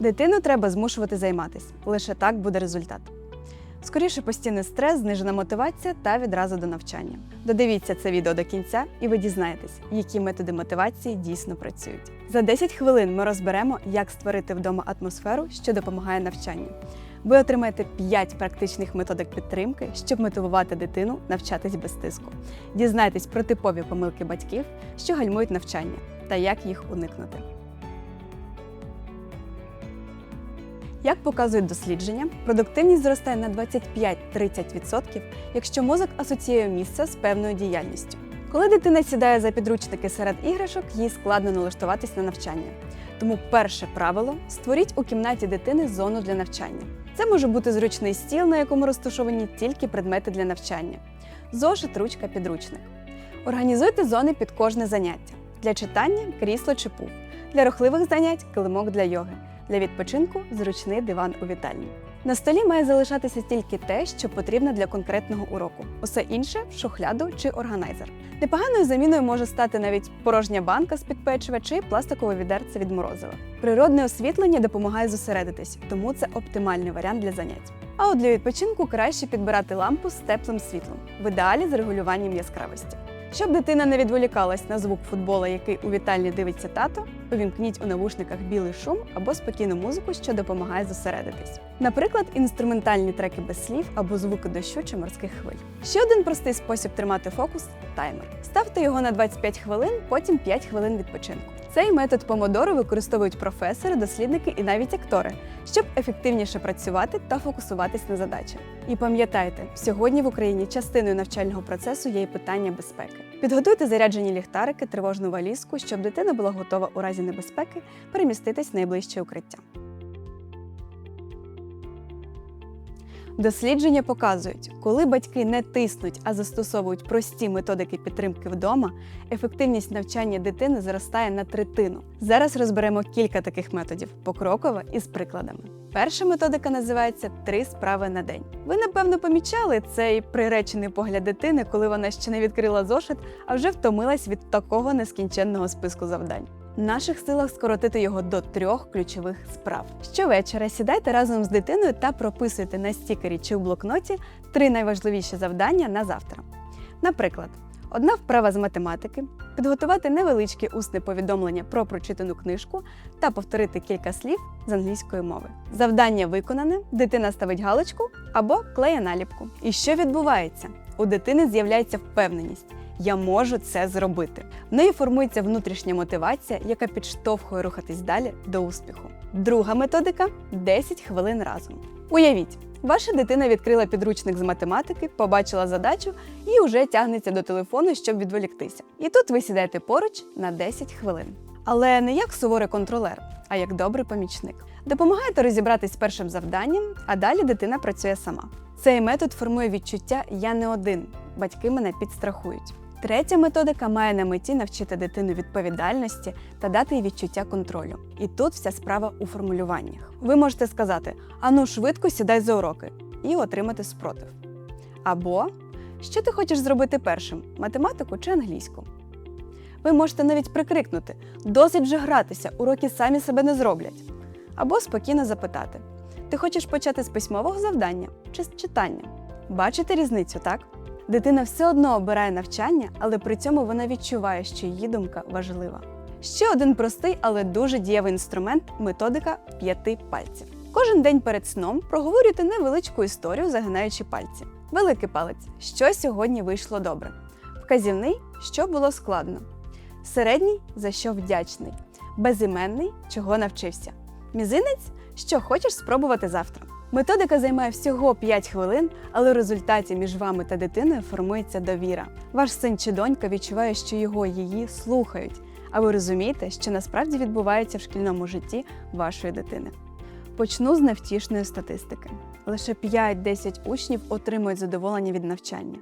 Дитину треба змушувати займатися. Лише так буде результат. Скоріше постійний стрес, знижена мотивація та відразу до навчання. Додивіться це відео до кінця, і ви дізнаєтесь, які методи мотивації дійсно працюють. За 10 хвилин ми розберемо, як створити вдома атмосферу, що допомагає навчанню. Ви отримаєте 5 практичних методик підтримки, щоб мотивувати дитину навчатись без тиску. Дізнайтесь про типові помилки батьків, що гальмують навчання, та як їх уникнути. Як показують дослідження, продуктивність зростає на 25-30%, якщо мозок асоціює місце з певною діяльністю. Коли дитина сідає за підручники серед іграшок, їй складно налаштуватись на навчання. Тому перше правило створіть у кімнаті дитини зону для навчання. Це може бути зручний стіл, на якому розташовані тільки предмети для навчання, зошит, ручка, підручник. Організуйте зони під кожне заняття для читання крісло чи пуф, для рухливих занять килимок для йоги, для відпочинку зручний диван у вітальні. На столі має залишатися тільки те, що потрібно для конкретного уроку. Усе інше в шухляду чи органайзер. Непоганою заміною може стати навіть порожня банка з-під печива чи пластикове відерце від морозива. Природне освітлення допомагає зосередитись, тому це оптимальний варіант для занять. А от для відпочинку краще підбирати лампу з теплим світлом, в ідеалі з регулюванням яскравості. Щоб дитина не відволікалась на звук футбола, який у вітальні дивиться тато, увімкніть у навушниках білий шум або спокійну музику, що допомагає зосередитись. Наприклад, інструментальні треки без слів або звуки дощу чи морських хвиль. Ще один простий спосіб тримати фокус таймер. Ставте його на 25 хвилин, потім 5 хвилин відпочинку. Цей метод помодоро використовують професори, дослідники і навіть актори, щоб ефективніше працювати та фокусуватись на задачі. І пам'ятайте, сьогодні в Україні частиною навчального процесу є і питання безпеки. Підготуйте заряджені ліхтарики, тривожну валізку, щоб дитина була готова у разі небезпеки переміститись в найближче укриття. Дослідження показують, коли батьки не тиснуть, а застосовують прості методики підтримки вдома, ефективність навчання дитини зростає на третину. Зараз розберемо кілька таких методів покроково і з прикладами. Перша методика називається Три справи на день. Ви напевно помічали цей приречений погляд дитини, коли вона ще не відкрила зошит, а вже втомилась від такого нескінченного списку завдань. В наших силах скоротити його до трьох ключових справ. Щовечора сідайте разом з дитиною та прописуйте на стікері чи у блокноті три найважливіші завдання на завтра. Наприклад, одна вправа з математики, підготувати невеличке усне повідомлення про прочитану книжку та повторити кілька слів з англійської мови. Завдання виконане, дитина ставить галочку або клеє наліпку. І що відбувається? У дитини з'являється впевненість. Я можу це зробити. В неї формується внутрішня мотивація, яка підштовхує рухатись далі до успіху. Друга методика 10 хвилин разом. Уявіть, ваша дитина відкрила підручник з математики, побачила задачу і вже тягнеться до телефону, щоб відволіктися. І тут ви сідаєте поруч на 10 хвилин. Але не як суворий контролер, а як добрий помічник. Допомагаєте розібратись з першим завданням, а далі дитина працює сама. Цей метод формує відчуття Я не один. Батьки мене підстрахують. Третя методика має на меті навчити дитину відповідальності та дати їй відчуття контролю. І тут вся справа у формулюваннях. Ви можете сказати: ану, швидко сідай за уроки і отримати спротив. Або що ти хочеш зробити першим математику чи англійську? Ви можете навіть прикрикнути: досить вже гратися, уроки самі себе не зроблять. Або спокійно запитати: ти хочеш почати з письмового завдання чи з читання? Бачите різницю, так? Дитина все одно обирає навчання, але при цьому вона відчуває, що її думка важлива. Ще один простий, але дуже дієвий інструмент методика п'яти пальців. Кожен день перед сном проговорюйте невеличку історію, загинаючи пальці. Великий палець, що сьогодні вийшло добре. Вказівний, що було складно. Середній, за що вдячний. Безіменний, чого навчився. Мізинець, що хочеш спробувати завтра. Методика займає всього 5 хвилин, але в результаті між вами та дитиною формується довіра. Ваш син чи донька відчуває, що його її слухають, а ви розумієте, що насправді відбувається в шкільному житті вашої дитини. Почну з невтішної статистики. Лише 5-10 учнів отримують задоволення від навчання.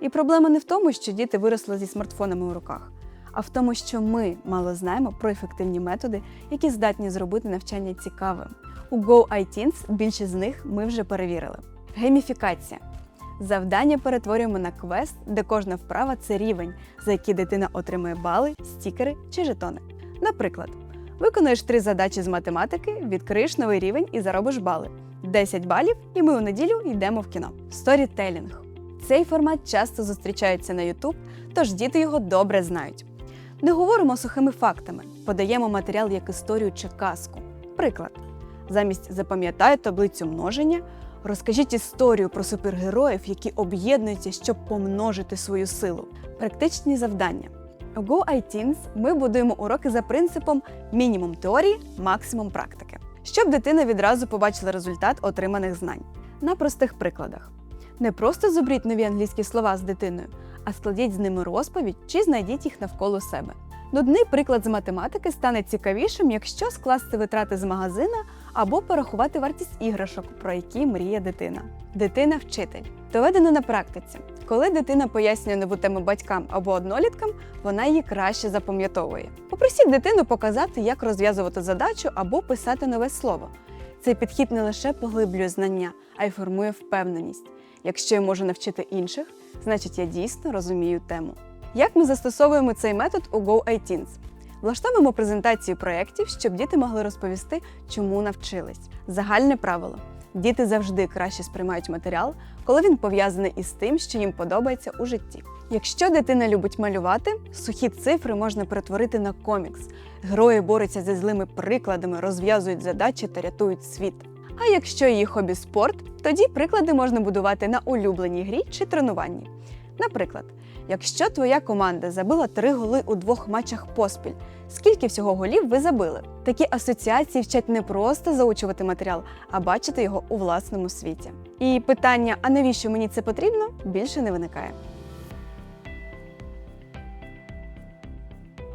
І проблема не в тому, що діти виросли зі смартфонами у руках, а в тому, що ми мало знаємо про ефективні методи, які здатні зробити навчання цікавим. У Go iTeens більшість з них ми вже перевірили. Гейміфікація. Завдання перетворюємо на квест, де кожна вправа це рівень, за який дитина отримує бали, стікери чи жетони. Наприклад, Виконуєш три задачі з математики, відкриєш новий рівень і заробиш бали. 10 балів, і ми у неділю йдемо в кіно. Сторітелінг. Цей формат часто зустрічається на YouTube, тож діти його добре знають. Не говоримо сухими фактами, подаємо матеріал як історію чи казку. Приклад: замість запам'ятай таблицю множення, розкажіть історію про супергероїв, які об'єднуються, щоб помножити свою силу. Практичні завдання. У Go iTeens ми будуємо уроки за принципом мінімум теорії, максимум практики, щоб дитина відразу побачила результат отриманих знань. На простих прикладах. Не просто зубріть нові англійські слова з дитиною, а складіть з ними розповідь чи знайдіть їх навколо себе. Нудний приклад з математики стане цікавішим, якщо скласти витрати з магазина або порахувати вартість іграшок, про які мріє дитина. Дитина-вчитель. Доведено на практиці. Коли дитина пояснює нову тему батькам або одноліткам, вона її краще запам'ятовує. Попросіть дитину показати, як розв'язувати задачу або писати нове слово. Цей підхід не лише поглиблює знання, а й формує впевненість. Якщо я можу навчити інших, значить я дійсно розумію тему. Як ми застосовуємо цей метод у Go iTeens? Влаштовуємо презентацію проєктів, щоб діти могли розповісти, чому навчились. Загальне правило: діти завжди краще сприймають матеріал, коли він пов'язаний із тим, що їм подобається у житті. Якщо дитина любить малювати, сухі цифри можна перетворити на комікс. Герої борються зі злими прикладами, розв'язують задачі та рятують світ. А якщо її хобі спорт, тоді приклади можна будувати на улюбленій грі чи тренуванні. Наприклад, якщо твоя команда забила три голи у двох матчах поспіль, скільки всього голів ви забили? Такі асоціації вчать не просто заучувати матеріал, а бачити його у власному світі. І питання, а навіщо мені це потрібно, більше не виникає.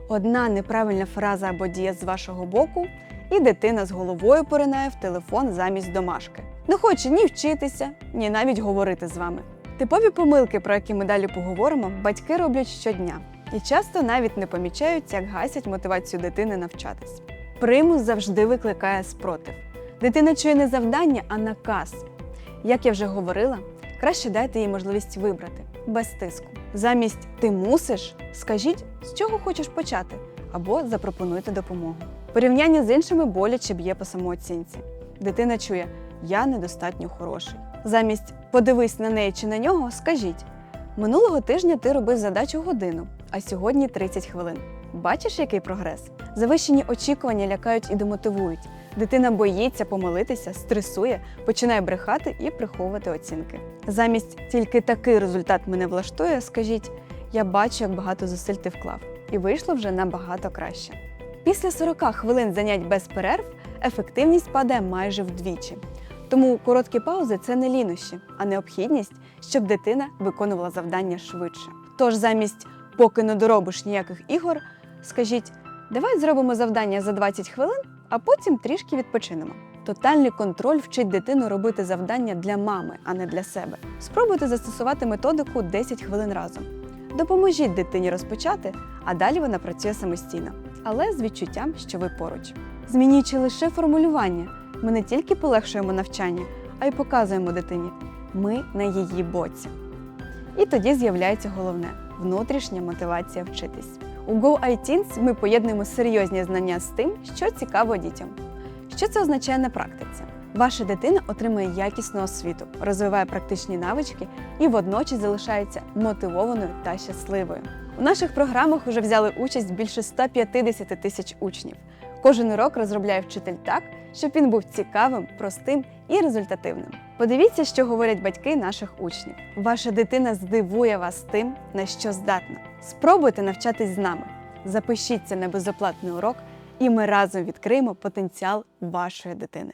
Одна неправильна фраза або дія з вашого боку, і дитина з головою поринає в телефон замість домашки. Не хоче ні вчитися, ні навіть говорити з вами. Типові помилки, про які ми далі поговоримо, батьки роблять щодня і часто навіть не помічають, як гасять мотивацію дитини навчатись. Примус завжди викликає спротив. Дитина чує не завдання, а наказ. Як я вже говорила, краще дайте їй можливість вибрати без тиску. Замість ти мусиш, скажіть, з чого хочеш почати, або запропонуйте допомогу. Порівняння з іншими боляче б'є по самооцінці. Дитина чує Я недостатньо хороший. Замість подивись на неї чи на нього, скажіть минулого тижня ти робив задачу годину, а сьогодні 30 хвилин. Бачиш, який прогрес? Завищені очікування лякають і демотивують. Дитина боїться помилитися, стресує, починає брехати і приховувати оцінки. Замість тільки такий результат мене влаштує, скажіть, я бачу, як багато зусиль ти вклав, і вийшло вже набагато краще. Після 40 хвилин занять без перерв ефективність падає майже вдвічі. Тому короткі паузи це не лінощі, а необхідність, щоб дитина виконувала завдання швидше. Тож замість поки не доробиш ніяких ігор, скажіть, давай зробимо завдання за 20 хвилин, а потім трішки відпочинемо. Тотальний контроль вчить дитину робити завдання для мами, а не для себе. Спробуйте застосувати методику 10 хвилин разом. Допоможіть дитині розпочати, а далі вона працює самостійно, але з відчуттям, що ви поруч. Змінюючи лише формулювання, ми не тільки полегшуємо навчання, а й показуємо дитині ми на її боці. І тоді з'являється головне внутрішня мотивація вчитись. У Go iTeens ми поєднуємо серйозні знання з тим, що цікаво дітям. Що це означає на практиці? Ваша дитина отримує якісну освіту, розвиває практичні навички і водночас залишається мотивованою та щасливою. У наших програмах вже взяли участь більше 150 тисяч учнів. Кожен урок розробляє вчитель так, щоб він був цікавим, простим і результативним. Подивіться, що говорять батьки наших учнів. Ваша дитина здивує вас тим, на що здатна. Спробуйте навчатись з нами. Запишіться на безоплатний урок, і ми разом відкриємо потенціал вашої дитини.